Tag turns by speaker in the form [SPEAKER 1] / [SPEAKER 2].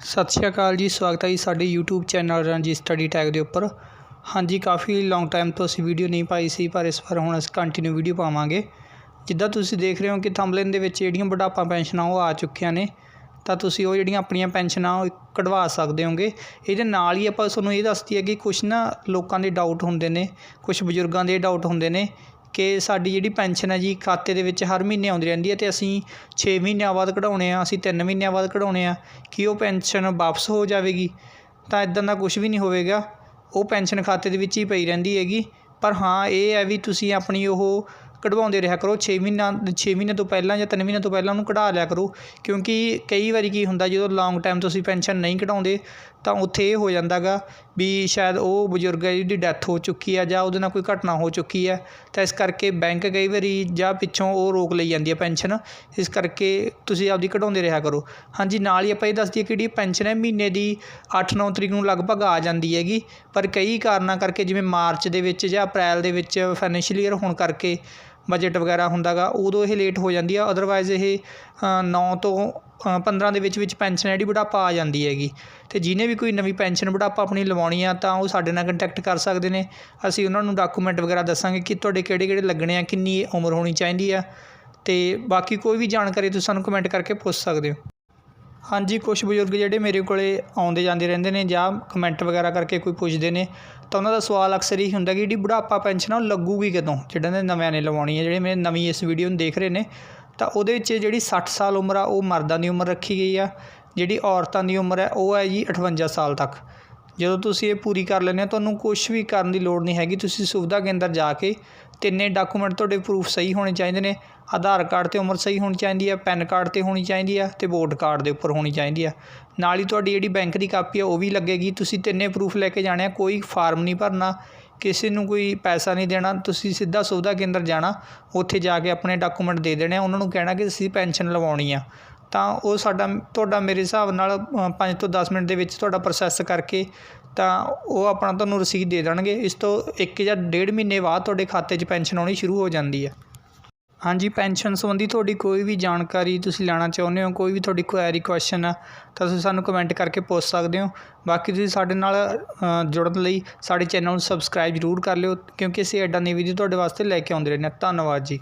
[SPEAKER 1] ਸਤਿ ਸ਼੍ਰੀ ਅਕਾਲ ਜੀ, ਸਵਾਗਤ ਹੈ ਜੀ ਸਾਡੇ YouTube channel Ranjit study tag ਦੇ ਉੱਪਰ। ਹਾਂਜੀ, ਕਾਫੀ ਲੌਂਗ ਟਾਈਮ ਤੋਂ ਅਸੀਂ ਵੀਡੀਓ ਨਹੀਂ ਪਾਈ ਸੀ, ਪਰ ਇਸ ਵਾਰ ਹੁਣ ਅਸੀਂ ਕੰਟੀਨਿਊ ਵੀਡੀਓ ਪਾਵਾਂਗੇ। ਜਿੱਦਾਂ ਤੁਸੀਂ ਦੇਖ ਰਹੇ ਹੋ ਕਿ ਥੰਬਲੇਨ ਦੇ ਵਿੱਚ ਜਿਹੜੀਆਂ ਬੁਢਾਪਾ ਪੈਨਸ਼ਨਾਂ ਉਹ ਆ ਚੁੱਕੀਆਂ ਨੇ, ਤਾਂ ਤੁਸੀਂ ਉਹ ਜਿਹੜੀਆਂ ਆਪਣੀਆਂ ਪੈਨਸ਼ਨਾਂ ਉਹ ਕਢਵਾ ਸਕਦੇ ਹੋਗੇ। ਇਹਦੇ ਨਾਲ ਹੀ ਆਪਾਂ ਤੁਹਾਨੂੰ ਇਹ ਦੱਸਦੀ ਹੈ ਕਿ ਕੁਝ ਨਾ ਲੋਕਾਂ ਦੇ ਡਾਊਟ ਹੁੰਦੇ ਨੇ ਕੁਝ ਬਜ਼ੁਰਗਾਂ ਦੇ ਡਾਊਟ ਹੁੰਦੇ ਨੇ ਕਿ ਸਾਡੀ ਜਿਹੜੀ ਪੈਨਸ਼ਨ ਹੈ ਜੀ ਖਾਤੇ ਦੇ ਵਿੱਚ ਹਰ ਮਹੀਨੇ ਆਉਂਦੀ ਰਹਿੰਦੀ ਹੈ ਅਤੇ ਅਸੀਂ ਛੇ ਮਹੀਨਿਆਂ ਬਾਅਦ ਕਢਾਉਣੇ ਹਾਂ ਅਸੀਂ ਤਿੰਨ ਮਹੀਨਿਆਂ ਬਾਅਦ ਕਢਾਉਣੇ ਹਾਂ ਕੀ ਉਹ ਪੈਨਸ਼ਨ ਵਾਪਸ ਹੋ ਜਾਵੇਗੀ। ਤਾਂ ਇਦਾਂ ਦਾ ਕੁਝ ਵੀ ਨਹੀਂ ਹੋਵੇਗਾ। ਉਹ ਪੈਨਸ਼ਨ ਖਾਤੇ ਦੇ ਵਿੱਚ ਹੀ ਪਈ ਰਹਿੰਦੀ ਹੈਗੀ। ਪਰ ਹਾਂ, ਇਹ ਹੈ ਵੀ ਤੁਸੀਂ ਆਪਣੀ ਉਹ ਕਢਵਾਉਂਦੇ ਰਿਹਾ ਕਰੋ। 6 ਮਹੀਨਾ 6 ਮਹੀਨੇ ਤੋਂ ਪਹਿਲਾਂ ਜਾਂ 3 ਮਹੀਨੇ ਤੋਂ ਪਹਿਲਾਂ ਉਹਨੂੰ ਕਢਾ ਲਿਆ ਕਰੋ। ਕਿਉਂਕਿ ਕਈ ਵਾਰੀ ਕੀ ਹੁੰਦਾ, ਜਦੋਂ ਲੌਂਗ ਟਾਈਮ ਤੁਸੀਂ ਪੈਨਸ਼ਨ ਨਹੀਂ ਕਢਾਉਂਦੇ ਤਾਂ ਉੱਥੇ ਇਹ ਹੋ ਜਾਂਦਾ ਗਾ ਵੀ ਸ਼ਾਇਦ ਉਹ ਬਜ਼ੁਰਗ ਹੈ ਜਿਹਦੀ ਡੈਥ ਹੋ ਚੁੱਕੀ ਹੈ ਜਾਂ ਉਹਦੇ ਨਾਲ ਕੋਈ ਘਟਨਾ ਹੋ ਚੁੱਕੀ ਹੈ। ਤਾਂ ਇਸ ਕਰਕੇ ਬੈਂਕ ਕਈ ਵਾਰੀ ਜਾਂ ਪਿੱਛੋਂ ਉਹ ਰੋਕ ਲਈ ਜਾਂਦੀ ਹੈ ਪੈਨਸ਼ਨ ਇਸ ਕਰਕੇ ਤੁਸੀਂ ਆਪਦੀ ਕਢਾਉਂਦੇ ਰਿਹਾ ਕਰੋ। ਹਾਂਜੀ, ਨਾਲ ਹੀ ਆਪਾਂ ਇਹ ਦੱਸ ਦਈਏ ਕਿ ਜਿਹੜੀ ਪੈਨਸ਼ਨ ਹੈ ਮਹੀਨੇ ਦੀ 8-9 ਤਰੀਕ ਨੂੰ ਲਗਭਗ ਆ ਜਾਂਦੀ ਹੈਗੀ। ਪਰ ਕਈ ਕਾਰਨਾਂ ਕਰਕੇ ਜਿਵੇਂ ਮਾਰਚ ਦੇ ਵਿੱਚ ਜਾਂ ਅਪ੍ਰੈਲ ਦੇ ਵਿੱਚ ਫਾਈਨੈਂਸ਼ੀਅਲ ਈਅਰ ਹੋਣ ਕਰਕੇ ਬਜਟ ਵਗੈਰਾ ਹੁੰਦਾਗਾ, ਉਦੋਂ ਇਹ ਲੇਟ ਹੋ ਜਾਂਦੀ ਆ ਅਦਰਵਾਈਜ਼ ਇਹ 9 ਤੋਂ 15 ਦੇ ਵਿੱਚ ਵਿੱਚ ਪੈਨਸ਼ਨ ਜਿਹੜੀ ਬੁਢਾਪਾ ਆ ਜਾਂਦੀ ਹੈਗੀ। ਤੇ ਜਿਹਨੇ ਵੀ ਕੋਈ ਨਵੀਂ ਪੈਨਸ਼ਨ ਬੁਢਾਪਾ ਆਪਣੀ ਲਵਾਉਣੀ ਆ, ਤਾਂ ਉਹ ਸਾਡੇ ਨਾਲ ਕੰਟੈਕਟ ਕਰ ਸਕਦੇ ਨੇ। ਅਸੀਂ ਉਹਨਾਂ ਨੂੰ ਡਾਕੂਮੈਂਟ ਵਗੈਰਾ ਦੱਸਾਂਗੇ ਕਿ ਤੁਹਾਡੇ ਕਿਹੜੇ ਕਿਹੜੇ ਲੱਗਣੇ ਆ, ਕਿੰਨੀ ਉਮਰ ਹੋਣੀ ਚਾਹੀਦੀ ਆ। ਤੇ ਬਾਕੀ ਕੋਈ ਵੀ ਜਾਣਕਾਰੀ ਤੁਸੀਂ ਸਾਨੂੰ ਕਮੈਂਟ ਕਰਕੇ ਪੁੱਛ ਸਕਦੇ ਹੋ। ਹਾਂਜੀ ਕੁਝ ਬਜ਼ੁਰਗ ਜਿਹੜੇ ਮੇਰੇ ਕੋਲੇ ਆਉਂਦੇ ਜਾਂਦੇ ਰਹਿੰਦੇ ਨੇ ਜਾਂ ਕਮੈਂਟ ਵਗੈਰਾ ਕਰਕੇ ਕੋਈ ਪੁੱਛਦੇ ਨੇ, ਤਾਂ ਉਹਨਾਂ ਦਾ ਸਵਾਲ ਅਕਸਰ ਹੀ ਹੁੰਦਾ ਕਿ ਜਿਹੜੀ ਬੁਢਾਪਾ ਪੈਨਸ਼ਨ ਆ, ਉਹ ਲੱਗੂਗੀ ਕਦੋਂ? ਜਿਹੜਾ ਨੇ ਨਵਿਆਂ ਨੇ ਲਵਾਉਣੀ ਹੈ ਜਿਹੜੇ ਮੇਰੇ ਨਵੀਂ ਇਸ ਵੀਡੀਓ ਨੂੰ ਦੇਖ ਰਹੇ ਨੇ ਤਾਂ ਉਹਦੇ ਵਿੱਚ ਜਿਹੜੀ 60 ਸਾਲ ਉਮਰ ਆ, ਉਹ ਮਰਦਾਂ ਦੀ ਉਮਰ ਰੱਖੀ ਗਈ ਆ। ਜਿਹੜੀ ਔਰਤਾਂ ਦੀ ਉਮਰ ਹੈ ਉਹ ਹੈ ਜੀ 58 ਸਾਲ ਤੱਕ। ਜਦੋਂ ਤੁਸੀਂ ਇਹ ਪੂਰੀ ਕਰ ਲੈਂਦੇ ਹੋ, ਤੁਹਾਨੂੰ ਕੁਝ ਵੀ ਕਰਨ ਦੀ ਲੋੜ ਨਹੀਂ ਹੈਗੀ। ਤੁਸੀਂ ਸੁਵਿਧਾ ਕੇਂਦਰ ਜਾ ਕੇ ਤਿੰਨੇ ਡਾਕੂਮੈਂਟ ਤੁਹਾਡੇ ਪ੍ਰੂਫ ਸਹੀ ਹੋਣੇ ਚਾਹੀਦੇ ਨੇ। ਆਧਾਰ ਕਾਰਡ ਤੇ ਉਮਰ ਸਹੀ ਹੋਣੀ ਚਾਹੀਦੀ ਹੈ ਪੈਨ ਕਾਰਡ ਤੇ ਹੋਣੀ ਚਾਹੀਦੀ ਆ ਤੇ ਵੋਟ ਕਾਰਡ ਦੇ ਉੱਪਰ ਹੋਣੀ ਚਾਹੀਦੀ ਆ। ਨਾਲ ਹੀ ਤੁਹਾਡੀ ਜਿਹੜੀ ਬੈਂਕ ਦੀ ਕਾਪੀ ਆ, ਉਹ ਵੀ ਲੱਗੇਗੀ। ਤੁਸੀਂ ਤਿੰਨੇ ਪ੍ਰੂਫ ਲੈ ਕੇ ਜਾਣੇ ਆ, ਕੋਈ ਫਾਰਮ ਨਹੀਂ ਭਰਨਾ। ਕਿਸੇ ਨੂੰ ਕੋਈ ਪੈਸਾ ਨਹੀਂ ਦੇਣਾ, ਤੁਸੀਂ ਸਿੱਧਾ ਸੁਵਿਧਾ ਕੇਂਦਰ ਜਾਣਾ, ਉੱਥੇ ਜਾ ਕੇ ਆਪਣੇ ਡਾਕੂਮੈਂਟ ਦੇ ਦੇਣੇ ਆ ਉਹਨਾਂ ਨੂੰ ਕਹਿਣਾ ਕਿ ਅਸੀਂ ਪੈਨਸ਼ਨ ਲਵਾਉਣੀ ਆ। ਤਾਂ ਉਹ ਸਾਡਾ, ਤੁਹਾਡਾ ਮੇਰੇ ਹਿਸਾਬ ਨਾਲ 5 ਤੋਂ 10 ਮਿੰਟ ਦੇ ਵਿੱਚ ਤੁਹਾਡਾ ਪ੍ਰੋਸੈਸ ਕਰਕੇ, ਤਾਂ ਉਹ ਆਪਣਾ ਤੁਹਾਨੂੰ ਰਸੀਦ ਦੇ ਦੇਣਗੇ। ਇਸ ਤੋਂ ਇੱਕ ਜਾਂ ਡੇਢ ਮਹੀਨੇ ਬਾਅਦ ਤੁਹਾਡੇ ਖਾਤੇ 'ਚ ਪੈਨਸ਼ਨ ਆਉਣੀ ਸ਼ੁਰੂ ਹੋ ਜਾਂਦੀ ਹੈ ਹਾਂਜੀ, ਪੈਨਸ਼ਨ ਸੰਬੰਧੀ ਤੁਹਾਡੀ ਕੋਈ ਵੀ ਜਾਣਕਾਰੀ ਤੁਸੀਂ ਲੈਣਾ ਚਾਹੁੰਦੇ ਹੋ, ਕੋਈ ਵੀ ਤੁਹਾਡੀ ਕੁਐਰੀ ਕੁਐਸਚਨ ਆ, ਤਾਂ ਤੁਸੀਂ ਸਾਨੂੰ ਕਮੈਂਟ ਕਰਕੇ ਪੁੱਛ ਸਕਦੇ ਹੋ। ਬਾਕੀ ਤੁਸੀਂ ਸਾਡੇ ਨਾਲ ਜੁੜਨ ਲਈ ਸਾਡੇ ਚੈਨਲ ਨੂੰ ਸਬਸਕ੍ਰਾਈਬ ਜ਼ਰੂਰ ਕਰ ਲਿਓ, ਕਿਉਂਕਿ ਅਸੀਂ ਐਡਾਂ ਦੀ ਵੀਡੀਓ ਤੁਹਾਡੇ ਵਾਸਤੇ ਲੈ ਕੇ ਆਉਂਦੇ ਰਹਿੰਦੇ ਹਾਂ। ਧੰਨਵਾਦ ਜੀ।